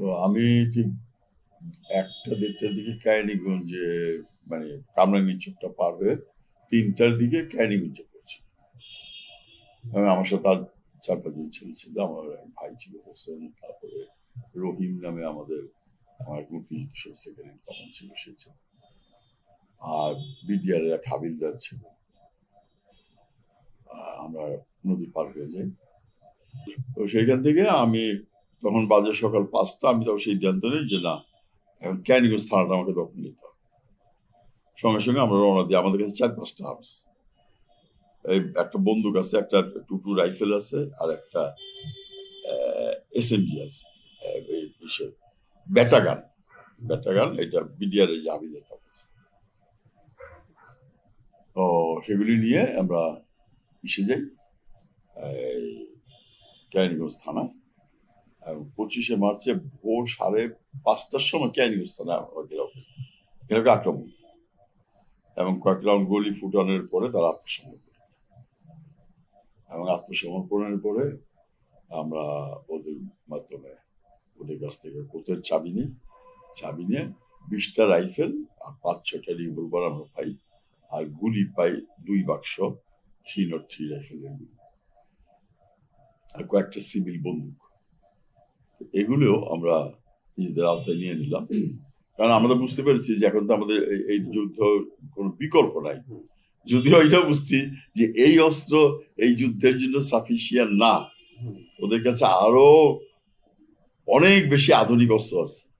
আমি ঠিক একটা দেড়টার দিকে ক্যানিগঞ্জে মানে কামরাঙ্গীর চোখটা পার হয়ে তিনটার দিকে ক্যানিগঞ্জে পড়ছি আমার সাথে আর চার পাঁচজন ছেলে ছিল, আমার ভাই ছিল হোসেন, তারপরে রহিম নামে আমাদের, আমার এক মুক্তিযুদ্ধ সেকেন্ড কমন ছিল সে ছিল। আর বিডিআর এক হাবিলদার ছিল। আমরা নদী পার হয়ে যাই। তো সেইখান থেকে আমি তখন বাজে সকাল পাঁচটা, আমি তখন সিদ্ধান্ত নিই যে না এখন ক্যানিগঞ্জ থানাটা আমাকে দখল নিতে হবে? সঙ্গে সঙ্গে আমরা রওনা দিই। আমাদের কাছে চার পাঁচটা আর্মস এই একটা বন্দুক আছে, একটা টুটু রাইফেল আছে, আর একটা এসএমজি আছে। ব্যাটাগান। ব্যাটাগান, এটা বিডিআর এর জামিদের কাছে তো সেগুলি নিয়ে আমরা ইসে যাই ক্যানিগঞ্জ থানায়। পঁচিশে মার্চে ভোর সাড়ে পাঁচটার সময় ক্যানিগঞ্জ থানায় আমরা ঘেরাও করি। আক্রমণ। করি। এবং কয়েক রাউন্ড গলি ফুটানোর পরে তারা আত্মসমর্পণ এবং আত্মসমর্পণের পরে আমরা ওদের মাধ্যমে, ওদের কাছ থেকে কোতের চাবি নিই। চাবি নিয়ে বিশটা রাইফেল আর পাঁচ ছটা রিভলভার আমরা পাই। আর গুলি পাই দুই বাক্স, থ্রি নট থ্রি রাইফেলের গুলি। আর কয়েকটা সিভিল বন্দুক। এগুলোও আমরা নিজেদের আওতায় নিয়ে নিলাম। কারণ আমরা বুঝতে পেরেছি যে এখন তো আমাদের এই- এই যুদ্ধ কোনো বিকল্প নাই। যদিও এটা বুঝছি যে এই অস্ত্র এই যুদ্ধের জন্য সাফিসিয়ান না। ওদের কাছে আরও অনেক বেশি আধুনিক অস্ত্র আছে।